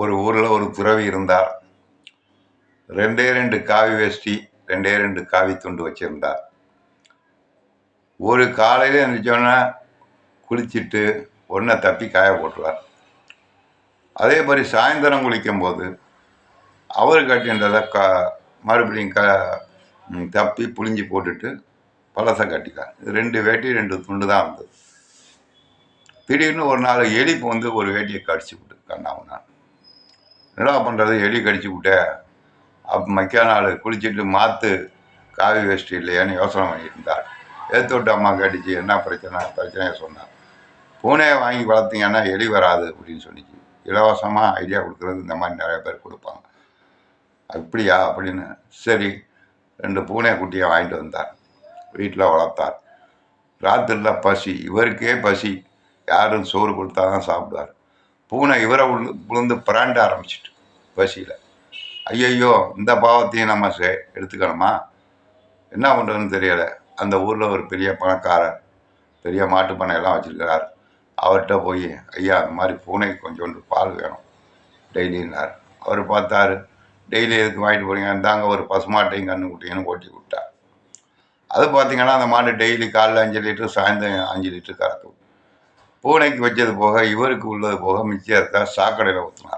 ஒரு ஊரில் ஒரு துறவி இருந்தார் ரெண்டே ரெண்டு காவி வேஷ்டி ரெண்டே ரெண்டு காவி துண்டு வச்சுருந்தார் ஒரு காலையில் எழுந்திரிச்சோன்னே குளிச்சுட்டு ஒன்றை தப்பி காய போட்டுருவார். அதே மாதிரி சாயந்தரம் குளிக்கும்போது அவர் கட்டின்றதை க மறுபடியும் க தப்பி புளிஞ்சு போட்டுட்டு பழசை கட்டிக்கார் ரெண்டு வேட்டி ரெண்டு துண்டு தான் இருந்தது. திடீர்னு ஒரு நாள் எலி வந்து ஒரு வேட்டியை கடிச்சு விட்டு கண்ணாவும் நான். என்னடா பண்ணுறது எலி கடிச்சு விட்டே. அப் மக்கா நாள் குளிச்சுட்டு மாற்று காவி வேஷ்டி இல்லையான்னு யோசனை பண்ணிட்டு இருந்தார். விட்டு அம்மா கடிச்சு என்ன பிரச்சனை? பிரச்சனையை சொன்னார் பூனையை வாங்கி வளர்த்தீங்கன்னா எலி வராது அப்படின்னு சொன்னிச்சு இலவசமாக ஐடியா கொடுக்குறது இந்த மாதிரி நிறைய பேர் கொடுப்பாங்க. அப்படியா? அப்படின்னு. சரி ரெண்டு பூனை குட்டியை வாங்கிட்டு வந்தார். வீட்டில் வளர்த்தார். ராத்திரியில் பசி. இவருக்கே பசி. யாரும் சோறு கொடுத்தா தான் சாப்பிடுவார். பூனை இவரை உள்ள விழுந்து பிராண்ட ஆரம்பிச்சிட்டு. பசியில். ஐயையோ இந்த பாவத்தையும் நம்ம சே எடுத்துக்கணுமா? என்ன பண்ணுறதுன்னு தெரியலை. அந்த ஊரில் ஒரு பெரிய பணக்காரர் பெரிய மாட்டு பண்ணையெல்லாம் வச்சுருக்கிறார். அவர்கிட்ட போய் ஐயா அந்த மாதிரி பூனைக்கு கொஞ்சோண்டு பால் வேணும். டெய்லின்னார் அவர் பார்த்தாரு டெய்லி எதுக்கு வாங்கிட்டு போகிறீங்க இந்தாங்க ஒரு பசுமாட்டையும் கண்ணு குட்டிங்கன்னு ஓட்டி விட்டார் அது பார்த்தீங்கன்னா அந்த மாடு டெய்லி காலைல அஞ்சு லிட்டரு சாயந்தரம் அஞ்சு லிட்டரு கறக்கும். பூனைக்கு வச்சது போக இவருக்கு உள்ளது போக மிச்சம் இருக்கா சாக்கடையில் ஊற்றினார்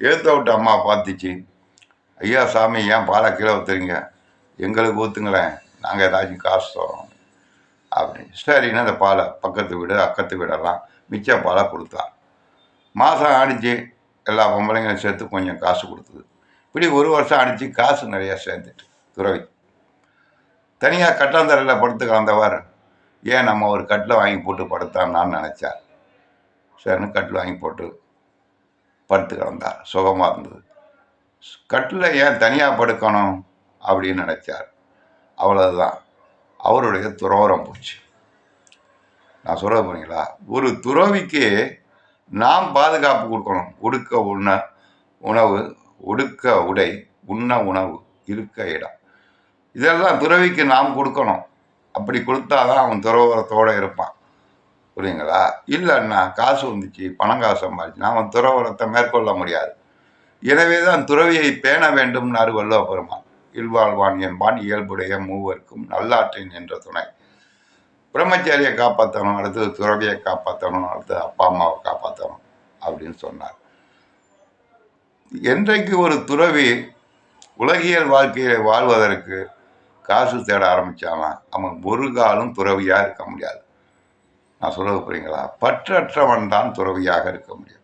ஏற்ற விட்டு அம்மா பார்த்துச்சு. ஐயா சாமி ஏன் பாலை கீழே ஊற்றுறீங்க எங்களுக்கு ஊற்றுங்களேன் நாங்கள் ஏதாச்சும் காசு தரோம். அப்படின்னு. சரின்னு அந்த பாலை பக்கத்து வீடு அக்கத்து வீடெல்லாம் மிச்ச பாலை கொடுத்தான் மாதம் ஆடிச்சு எல்லா பொம்பளைங்களும் சேர்த்து கொஞ்சம் காசு கொடுத்தது. இப்படி ஒரு வருஷம் அடித்து காசு நிறையா சேர்ந்துட்டு துறவி. தனியாக கட்டாந்தரையில் படுத்து கலந்தவர் ஏன் நம்ம ஒரு கட்டில் வாங்கி போட்டு படுத்தான்னு நினச்சார். சரின்னு கட்டில் வாங்கி போட்டு படுத்து கிடந்தார். சுகமாக இருந்தது. கட்டில் ஏன் தனியாக படுக்கணும் அப்படின்னு நினச்சார். அவ்வளவுதான். அவருடைய துறவரம் போச்சு. நான் சொல்ல போறீங்களா ஒரு துறவிக்கு நாம் பாதுகாப்பு கொடுக்கணும். உடுக்க உண்ண உணவு உடுக்க உடை உண்ண உணவு இருக்க இடம். இதெல்லாம் துறவிக்கு நாம் கொடுக்கணும். அப்படி கொடுத்தாதான் அவன் துறவரத்தோடு இருப்பான். புரியுங்களா இல்லைன்னா காசு வந்துச்சு பணம் காசு சம்பாதிச்சுன்னா அவன் துறவரத்தை மேற்கொள்ள முடியாது. எனவே தான் துறவியை பேண வேண்டும்னாரு வள்ளுவ பெருமான் இல்வாழ்வான் என்பான் இயல்புடைய மூவருக்கும் நல்லாற்றின் என்ற துணை. பிரம்மச்சாரியை காப்பாற்றணும் அடுத்தது துறவியை காப்பாற்றணும் அடுத்தது அப்பா அம்மாவை காப்பாற்றணும் அப்படின்னு சொன்னார். என்றைக்கு ஒரு துறவி உலகியல் வாழ்க்கையை வாழ்வதற்கு காசு தேட ஆரம்பித்தாலாம் அவன் ஒரு காலம் துறவியாக இருக்க முடியாது. நான் சொல்ல புரியுங்களா? பற்றற்றவன் தான் துறவியாக இருக்க முடியும்.